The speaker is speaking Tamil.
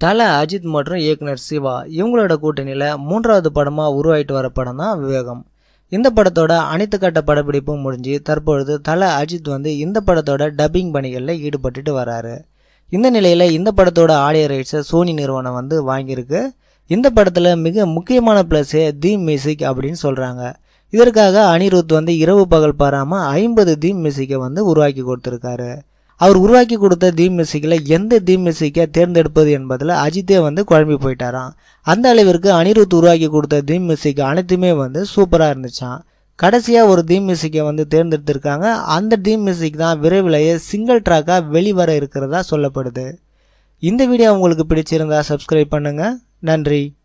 தல அஜித் மற்றும் இயக்குனர் சிவா இவங்களோட கூட்டணியில் மூன்றாவது படமாக உருவாயிட்டு வர படம் தான் விவேகம். இந்த படத்தோட அனைத்து கட்ட படப்பிடிப்பும் முடிஞ்சு தற்பொழுது தல அஜித் வந்து இந்த படத்தோட டப்பிங் பணிகளில் ஈடுபட்டுட்டு வராரு. இந்த நிலையில் இந்த படத்தோட ஆடியோ ரைட்ஸை சோனி நிறுவனம் வந்து வாங்கியிருக்கு. இந்த படத்தில் மிக முக்கியமான ப்ளஸ்ஸே தி மியூசிக் அப்படின்னு சொல்கிறாங்க இதற்காக அனிருத் வந்து இரவு பகல் பாராமல் ஐம்பது தீம் மியூசிக்கை வந்து உருவாக்கி கொடுத்துருக்காரு. அவர் உருவாக்கி கொடுத்த தீம் மியூசிக்கில் எந்த தீம் மியூசிக்கை தேர்ந்தெடுப்பது என்பதில் அஜித்தே வந்து குழம்பி போயிட்டாராம். அந்த அளவிற்கு அனிருத் உருவாக்கி கொடுத்த தீம் மியூசிக் அனைத்துமே வந்து சூப்பராக இருந்துச்சான் கடைசியாக ஒரு தீம் மியூசிக்கை வந்து தேர்ந்தெடுத்திருக்காங்க. அந்த தீம் மியூசிக் தான் விரைவிலேயே சிங்கிள் ட்ராக்காக வெளிவர இருக்கிறதா சொல்லப்படுது. இந்த வீடியோ உங்களுக்கு பிடிச்சிருந்தா சப்ஸ்கிரைப் பண்ணுங்கள் நன்றி.